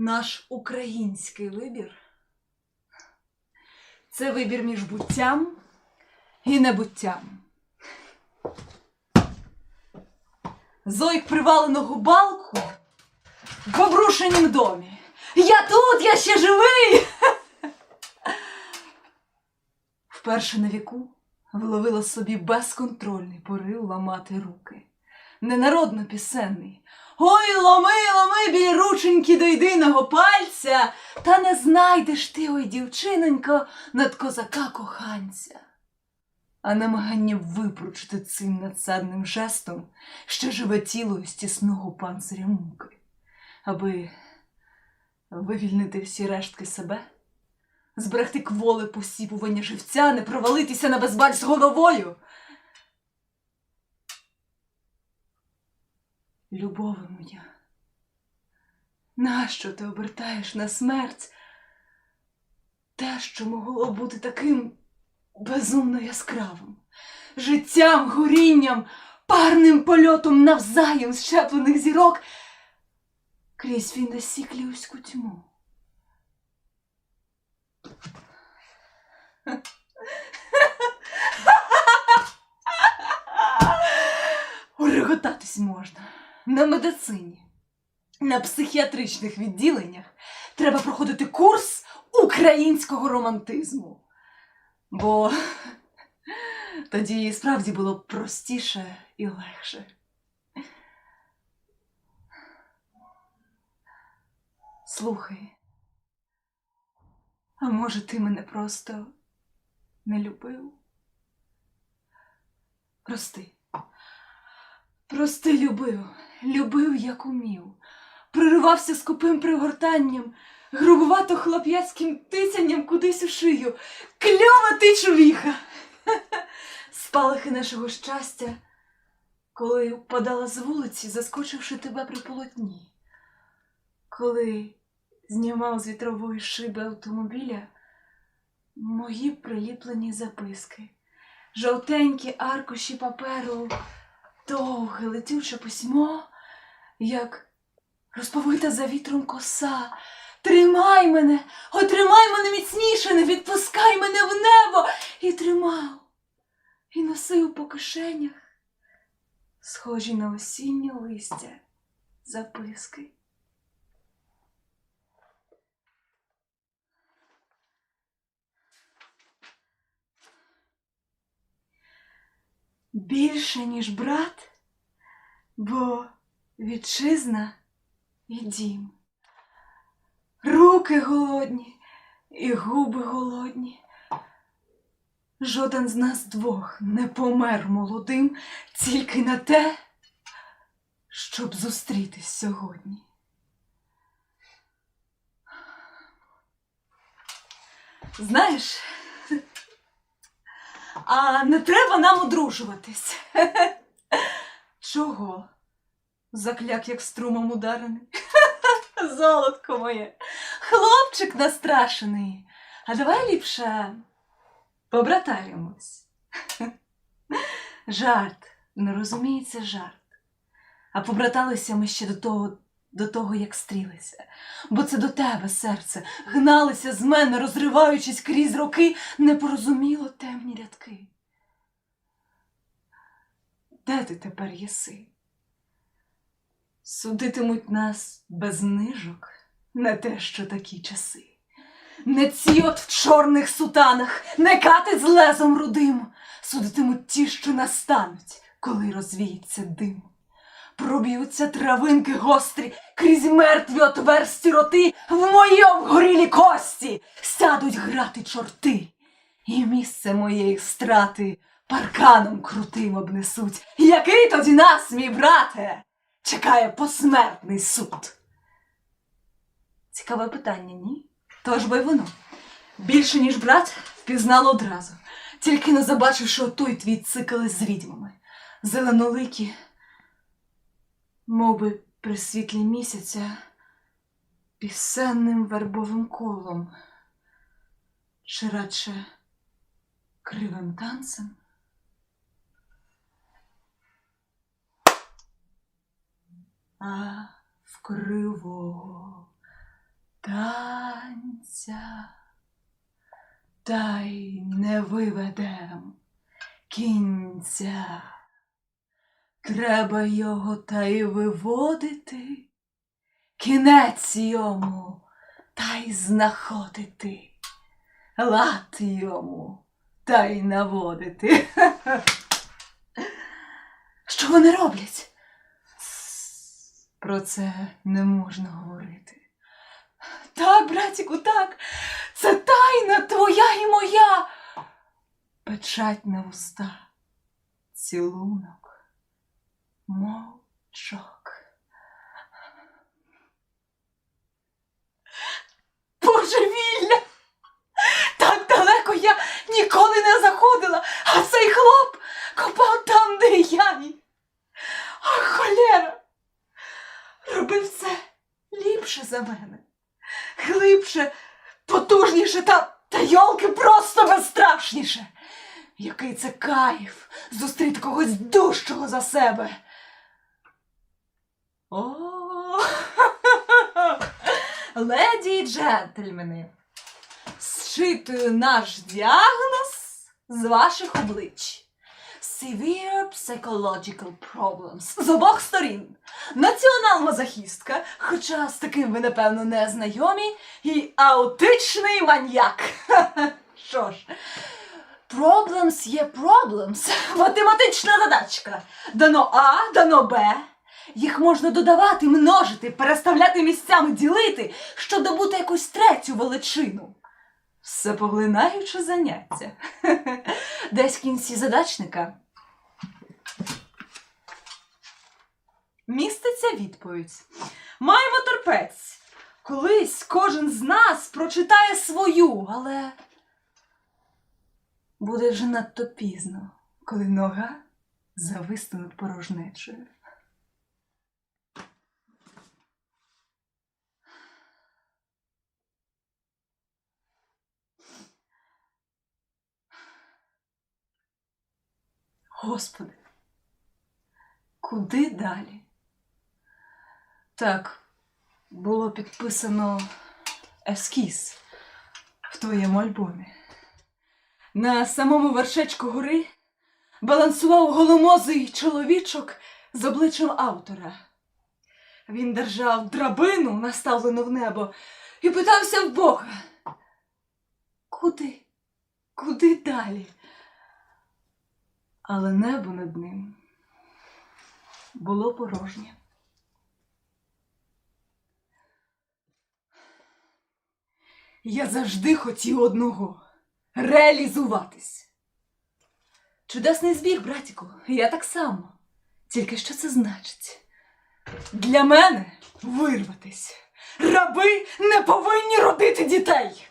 Наш український вибір це вибір між буттям і небуттям. Зойк приваленого балку в обрушенім домі. Я тут, я ще живий. Вперше на віку вловила собі безконтрольний порив ламати руки. Ненародно пісенний. Ой, ломи, ломи білі рученьки до єдиного пальця, та не знайдеш ти, ой, дівчинонько, над козака коханця. А намагання випручити цим надсадним жестом, що живе тіло з тісного панциря муки, аби вивільнити всі рештки себе, зберегти кволи посіпування живця, не провалитися на безбаль з головою. Любове моя, нащо ти обертаєш на смерть те, що могло бути таким безумно яскравим, життям, горінням, парним польотом навзаєм щеплених зірок крізь фіндасіклівську тьму. Уреготатись можна на медицині, на психіатричних відділеннях треба проходити курс українського романтизму. Бо тоді справді було б простіше і легше. Слухай, а може ти мене просто не любив? Прости. Прости любив, любив, як умів, проривався скупим пригортанням, грубувато хлоп'яцьким тицянням кудись у шию. Кльова ти чувіха! Спалахи нашого щастя, коли впадала з вулиці, заскочивши тебе при полотні, коли знімав з вітрової шиби автомобіля мої приліплені записки, жовтенькі аркуші паперу довге летюче письмо, як розповита за вітром коса. Тримай мене, о, тримай мене міцніше, не відпускай мене в небо. І тримав, і носив по кишенях, схожі на осіннє листя записки. Більше, ніж брат, бо вітчизна і дім. Руки голодні і губи голодні. Жоден з нас двох не помер молодим тільки на те, щоб зустрітись сьогодні. Знаєш, а не треба нам одружуватись. Чого? Закляк, як струмом ударений. Золотко моє. Хлопчик настрашений. А давай ліпше побратаємось. Жарт, не розуміється жарт. А побраталися ми ще до того, до того, як стрілися. Бо це до тебе, серце, гналися з мене, розриваючись крізь роки, не порозуміло темні рядки. Де ти тепер єси? Судитимуть нас без нижок не те, що такі часи. Не ці от в чорних сутанах, не кати з лезом рудим, судитимуть ті, що настануть, коли розвіється дим. Проб'ються травинки гострі крізь мертві отверсті роти, в мої обгорілі кості сядуть грати чорти, і місце моєї страти парканом крутим обнесуть. Який тоді нас, мій брате, чекає посмертний суд? Цікаве питання, ні? Тож бо й воно. Більше, ніж брат, впізнало одразу, тільки не забачивши отой твій цикл з відьмами. Зеленоликі, мов би при світлі місяця, пісенним вербовим колом, чи радше кривим танцем. А в кривого танця, та й не виведем кінця. Треба його та й виводити, кінець йому та й знаходити, лад йому та й наводити. Що вони роблять? Про це не можна говорити. Так, братіку, так, це тайна твоя і моя. Печать на вуста, цілунок, мовчок. Божевілля! Так далеко я ніколи не заходила, а цей хлоп копав там, де я. й- Ах, холєра! Робив це ліпше за мене, глибше, потужніше та, та йолки просто безстрашніше. Який це кайф зустріти когось дужчого за себе. О, леді й джентльмени, зчитую наш діагноз з ваших облич. Severe psychological problems з обох сторін. Націонал-мазохістка, хоча з таким ви, напевно, не знайомі, і аутичний маньяк. Що ж, problems є problems. Математична задачка. Дано А, дано Б. Їх можна додавати, множити, переставляти місцями, ділити, щоб добути якусь третю величину. Всепоглинаюче заняття. Десь в кінці задачника міститься відповідь. Маємо терпець. Колись кожен з нас прочитає свою, але буде вже надто пізно, коли нога зависне над порожнечою. Господи, куди далі? Так, було підписано ескіз в твоєму альбомі. На самому вершечку гори балансував голомозий чоловічок з обличчям автора. Він держав драбину, наставлену в небо, і питався в Бога. Куди? Куди далі? Але небо над ним було порожнє. Я завжди хотів одного реалізуватись. Чудесний збіг, братіку, я так само. Тільки що це значить? Для мене вирватись. Раби не повинні родити дітей.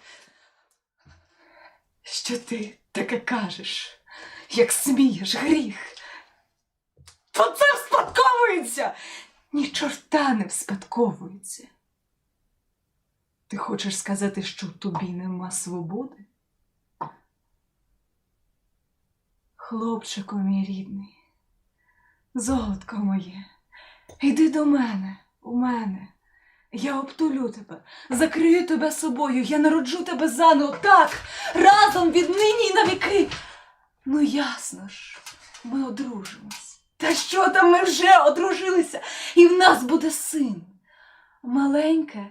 Що ти таке кажеш? Як смієш, гріх. То це вспадковується. Ні чорта не вспадковується. Ти хочеш сказати, що тобі нема свободи? Хлопчику мій рідний, золотко моє, йди до мене, у мене. Я обтулю тебе, закрию тебе собою, я народжу тебе заново так, разом віднині й на віки. Ну, ясно ж, ми одружимось. Та що там ми вже одружилися, і в нас буде син. Маленьке,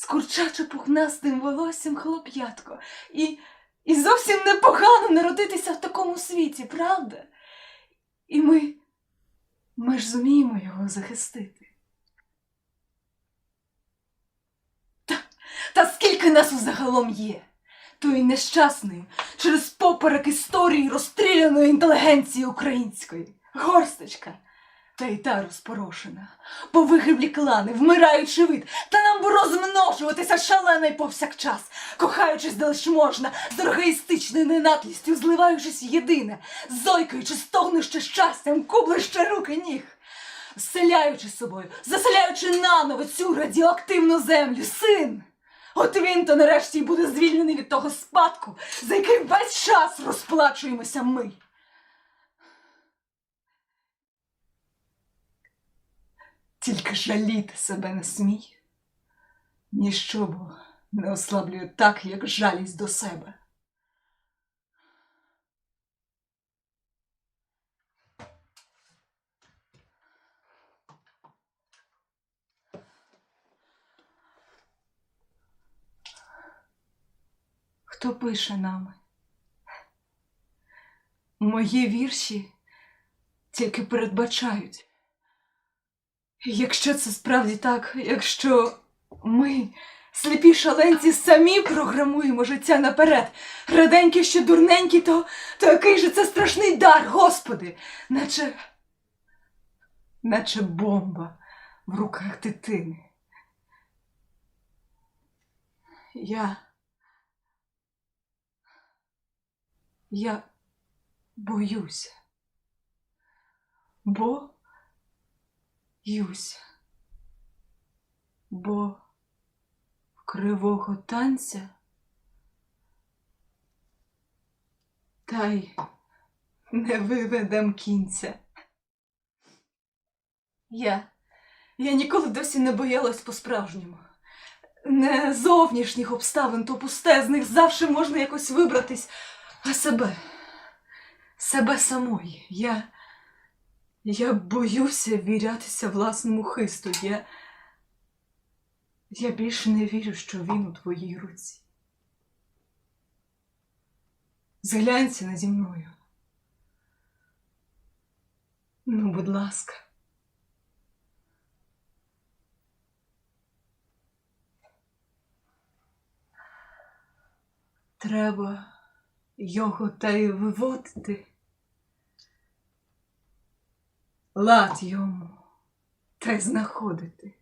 з курчачо пухнастим волоссям хлоп'ятко. І, і зовсім непогано народитися в такому світі, правда? І ми, ми ж зуміємо його захистити. Та, та скільки нас загалом є? Тої нещасної, через поперек історії розстріляної інтелігенції української. Горсточка. Та й та розпорошена, повигиблі клани, вмираючи вид, та нам би розмножуватися шалено й повсякчас, кохаючись лиш можна, з оргоїстичною ненатлістю, зливаючись єдине, зойкаючи, стогнучи щастям, кублище руки ніг, зселяючи собою, заселяючи наново цю радіоактивну землю, син. От він то нарешті буде звільнений від того спадку, за який весь час розплачуємося ми. Тільки жаліти себе не смій. Ніщо бо не ослаблює так, як жалість до себе. Хто пише нами? Мої вірші тільки передбачають. Якщо це справді так, якщо ми, сліпі шаленці, самі програмуємо життя наперед, раденькі ще дурненькі, то, то який же це страшний дар, Господи, наче, наче бомба в руках дитини. Я. Я боюся. Бо юся. Бо в кривого танця та й не виведем кінця. Я, я ніколи досі не боялась по-справжньому. Не зовнішніх обставин, то пусте, з них завжди можна якось вибратись, а себе, себе самої. Я, я боюся вірятися власному хисту. Я, я більше не вірю, що він у твоїй руці. Зглянься наді мною. Ну, будь ласка. Треба його та й виводити. Лад йому та й знаходити.